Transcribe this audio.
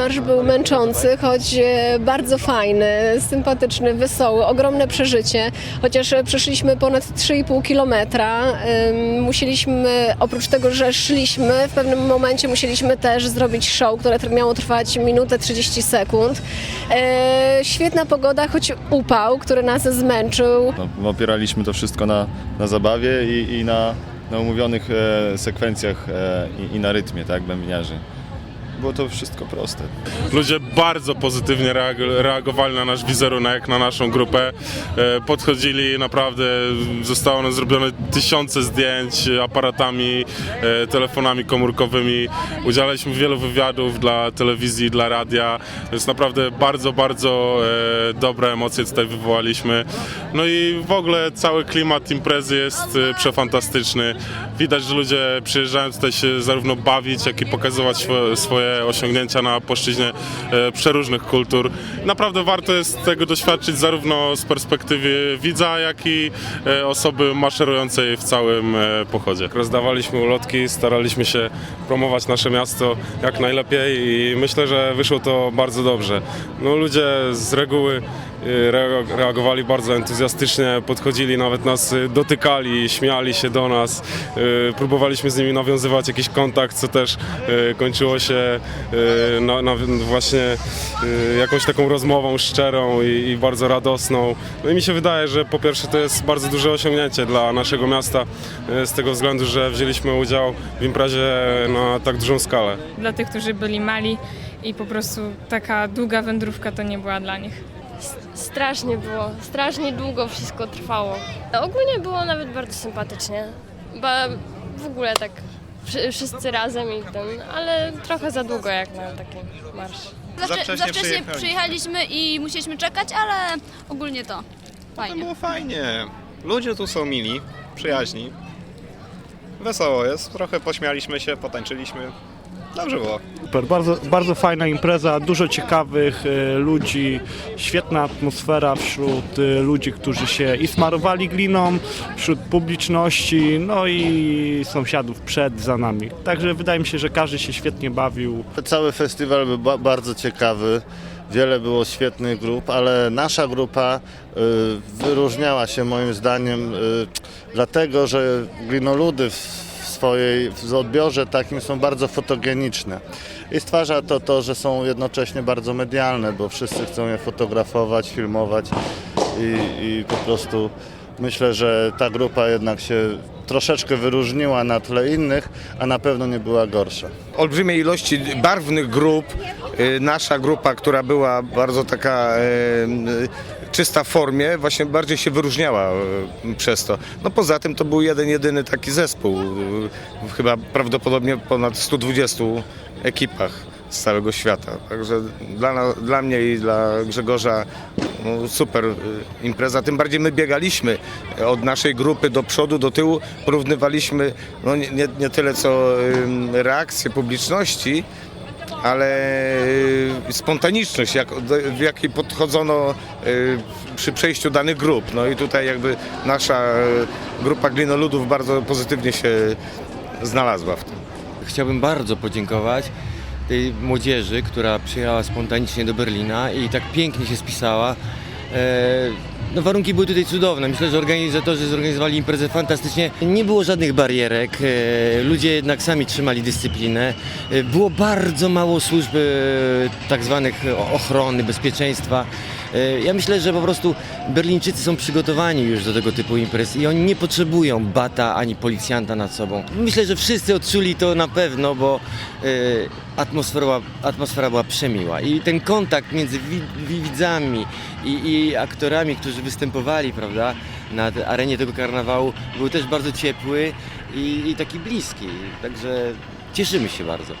marsz był męczący, choć e, bardzo fajny, sympatyczny, wesoły, ogromne przeżycie. Chociaż przeszliśmy ponad 3,5 kilometra, musieliśmy, oprócz tego, że szliśmy, w pewnym momencie musieliśmy też zrobić show, które miało trwać minutę 30 sekund. E, Świetna pogoda, choć upał, który nas zmęczył. No, opieraliśmy to wszystko na, na zabawie i, i na, na umówionych e, sekwencjach e, i, i na rytmie, tak, bębniarzy. Było to wszystko proste. Ludzie bardzo pozytywnie reag- reagowali na nasz wizerunek, na naszą grupę. E, Podchodzili naprawdę, zostało nam zrobione tysiące zdjęć aparatami, e, telefonami komórkowymi. Udzielaliśmy wielu wywiadów dla telewizji, dla radia, więc naprawdę bardzo, bardzo e, dobre emocje tutaj wywołaliśmy. No i w ogóle cały klimat imprezy jest przefantastyczny. Widać, że ludzie przyjeżdżają tutaj się zarówno bawić, jak i pokazywać swo- osiągnięcia na płaszczyźnie e, przeróżnych kultur. Naprawdę warto jest tego doświadczyć zarówno z perspektywy widza, jak i e, osoby maszerującej w całym e, pochodzie. Rozdawaliśmy ulotki, staraliśmy się promować nasze miasto jak najlepiej i myślę, że wyszło to bardzo dobrze. No, ludzie z reguły reagowali bardzo entuzjastycznie, podchodzili, nawet nas e, dotykali, śmiali się do nas. E, Próbowaliśmy z nimi nawiązywać jakiś kontakt, co też kończyło się na, na właśnie jakąś taką rozmową szczerą i, i bardzo radosną. No i mi się wydaje, że po pierwsze to jest bardzo duże osiągnięcie dla naszego miasta z tego względu, że wzięliśmy udział w imprezie na tak dużą skalę. dla tych, którzy byli mali i po prostu taka długa wędrówka to nie była dla nich. Strasznie było, strasznie długo wszystko trwało. Ogólnie było nawet bardzo sympatycznie. Ba, w ogóle tak wszy- wszyscy razem i ten, ale trochę za długo jak na taki marsz. Za Za, wcześnie za wcześnie przyjechaliśmy. i musieliśmy czekać, ale ogólnie to To fajnie. było fajnie. Ludzie tu są mili, przyjaźni. Wesoło jest, trochę pośmialiśmy się, potańczyliśmy. Dobrze było. Super, bardzo, bardzo fajna impreza, dużo ciekawych e, ludzi, świetna atmosfera wśród e, ludzi, którzy się i smarowali gliną, wśród publiczności, no i sąsiadów przed, za nami. Także wydaje mi się, że każdy się świetnie bawił. Cały festiwal był ba- bardzo ciekawy. Wiele było świetnych grup, ale nasza grupa y, wyróżniała się moim zdaniem y, dlatego, że glinoludy w w swojej w odbiorze takim są bardzo fotogeniczne. I stwarza to to, że są jednocześnie bardzo medialne, bo wszyscy chcą je fotografować, filmować i, i po prostu myślę, że ta grupa jednak się troszeczkę wyróżniła na tle innych, a na pewno nie była gorsza. olbrzymiej ilości barwnych grup. Y, Nasza grupa, która była bardzo taka czysta formie, właśnie bardziej się wyróżniała y, przez to. No poza tym to był jeden, jedyny taki zespół. y, Chyba prawdopodobnie ponad 120 ekipach z całego świata. Także dla, dla mnie i dla Grzegorza no, super y, impreza. Tym bardziej my biegaliśmy od naszej grupy do przodu, do tyłu. Porównywaliśmy no, nie, nie, nie tyle co reakcję publiczności, ale y, spontaniczność, jak, w jakiej podchodzono y, przy przejściu danych grup. No i tutaj jakby nasza y, grupa glinoludów bardzo pozytywnie się znalazła w tym. Chciałbym bardzo podziękować tej młodzieży, która przyjechała spontanicznie do Berlina i tak pięknie się spisała. No warunki były tutaj cudowne. Myślę, że organizatorzy zorganizowali imprezę fantastycznie. Nie było żadnych barierek. e, Ludzie jednak sami trzymali dyscyplinę. E, Było bardzo mało służb e, tak zwanych ochrony, bezpieczeństwa. E, Ja myślę, że po prostu Berlińczycy są przygotowani już do tego typu imprez i oni nie potrzebują bata ani policjanta nad sobą. Myślę, że wszyscy odczuli to na pewno, bo e, atmosfera, atmosfera była przemiła i ten kontakt między wi- wi- widzami i, i aktorami, którzy występowali, prawda, na arenie tego karnawału był też bardzo ciepły i, i taki bliski. Także cieszymy się bardzo.